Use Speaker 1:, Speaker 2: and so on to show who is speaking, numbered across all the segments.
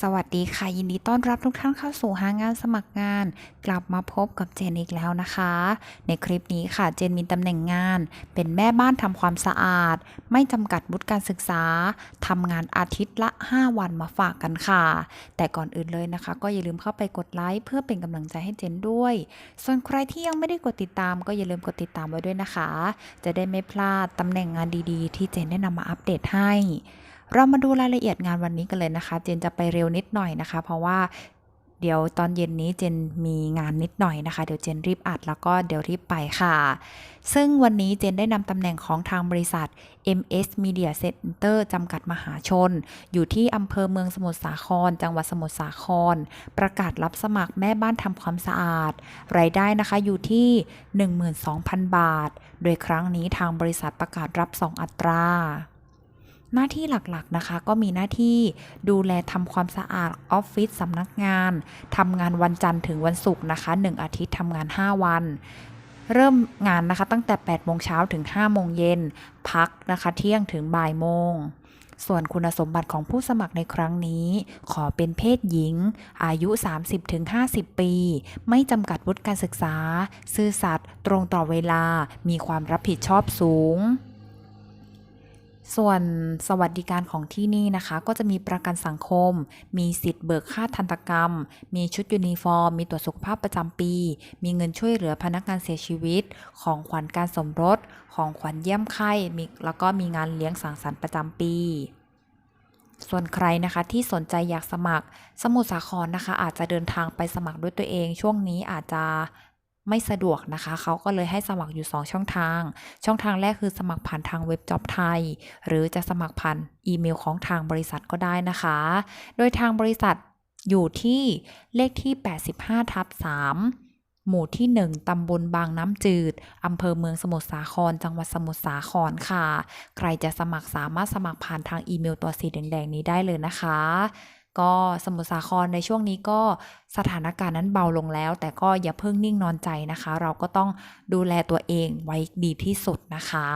Speaker 1: สวัสดีค่ะ ยินดีต้อนรับทุกท่านเข้าสู่หางานสมัครงาน กลับมาพบกับเจนอีกแล้วนะคะ ในคลิปนี้ค่ะเจนมีตำแหน่งงาน เป็นแม่บ้านทำความสะอาด ไม่จำกัดวุฒิการศึกษาทำงานอาทิตย์ละ 5 วันมาฝากกันค่ะ แต่ก่อนอื่นเลยนะคะ ก็อย่าลืมเข้าไปกดไลค์เพื่อเป็นกำลังใจให้เจนด้วย ส่วนใครที่ยังไม่ได้กดติดตาม ก็อย่าลืมกดติดตามไว้ด้วยนะคะ จะได้ไม่พลาดตำแหน่งงานดีๆ ที่เจนได้นำมาอัปเดตให้ เรามาดูรายละเอียดงานวันนี้กันเลยนะคะ เจนจะไปเร็วนิดหน่อยนะคะ เพราะว่าเดี๋ยวตอนเย็นนี้เจนมีงานนิดหน่อยนะคะ เดี๋ยวเจนรีบอัดแล้วก็เดี๋ยวรีบไปค่ะ ซึ่งวันนี้เจนได้นำตำแหน่งของทางบริษัท MS Media Center จำกัดมหาชน อยู่ที่อำเภอเมืองสมุทรสาคร จังหวัดสมุทรสาคร ประกาศรับสมัครแม่บ้านทำความสะอาด รายได้นะคะอยู่ที่ 12,000 บาท โดยครั้งนี้ทางบริษัทประกาศรับ 2 อัตรา หน้าที่หลักๆนะคะ ก็มีหน้าที่ดูแลทำความสะอาดออฟฟิศสำนักงานทำงานวันจันทร์ถึงวันศุกร์นะคะ 1 อาทิตย์ทำงาน 5 วัน เริ่มงานนะคะตั้งแต่ 8 โมงเช้าถึง 5 โมงเย็น พักนะคะเที่ยงถึงบ่ายโมงส่วนคุณสมบัติของผู้สมัครในครั้งนี้ ขอเป็นเพศหญิง อายุ 30-50 ปี ไม่จำกัดวุฒิการศึกษา ซื่อสัตย์ตรงต่อเวลา มีความรับผิดชอบสูง ส่วนสวัสดิการของที่นี่นะคะ ก็จะมีประกันสังคม มีสิทธิ์เบิกค่าทันตกรรม มีชุดยูนิฟอร์ม มีตรวจสุขภาพประจำปี มีเงินช่วยเหลือพนักงานเสียชีวิต ของขวัญการสมรส ของขวัญเยี่ยมไข้มีแล้วก็มีงานเลี้ยงสังสรรค์ประจำปีส่วนใครนะคะที่สนใจอยากสมัครสมุทรสาครนะคะ อาจจะเดินทางไปสมัครด้วยตัวเอง ช่วงนี้อาจจะ ไม่สะดวกนะคะ เขาก็เลยให้สมัครอยู่ 2 ช่องทาง ช่องทางแรกคือสมัครผ่านทางเว็บจ็อบไทย หรือจะสมัครผ่านอีเมลของทางบริษัทก็ได้นะคะ โดยทางบริษัทอยู่ที่เลขที่ 85ทับ3หมู่ที่ 1 ตำบลบางน้ำจืด อำเภอเมืองสมุทรสาคร จังหวัดสมุทรสาครค่ะ ใครจะสมัครสามารถสมัครผ่านทางอีเมลตัวสีแดงๆนี้ได้เลยนะคะ ก็สมุทรสาครในช่วงนี้ก็สถานการณ์นั้นเบาลงแล้ว แต่ก็อย่าเพิ่งนิ่งนอนใจนะคะ เราก็ต้องดูแลตัวเองไว้ดีที่สุดนะคะ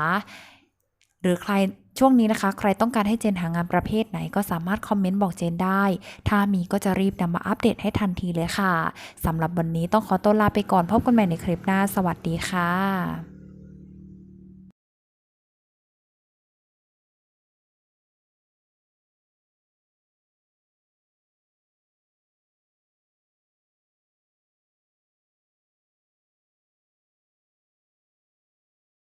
Speaker 1: หรือใครช่วงนี้นะคะ ใครต้องการให้เจนหางานประเภทไหนก็สามารถคอมเมนต์บอกเจนได้ ถ้ามีก็จะรีบนำมาอัปเดตให้ทันทีเลยค่ะสำหรับวันนี้ต้องขอตัวลาไปก่อนพบกันใหม่ในคลิปหน้า สวัสดีค่ะ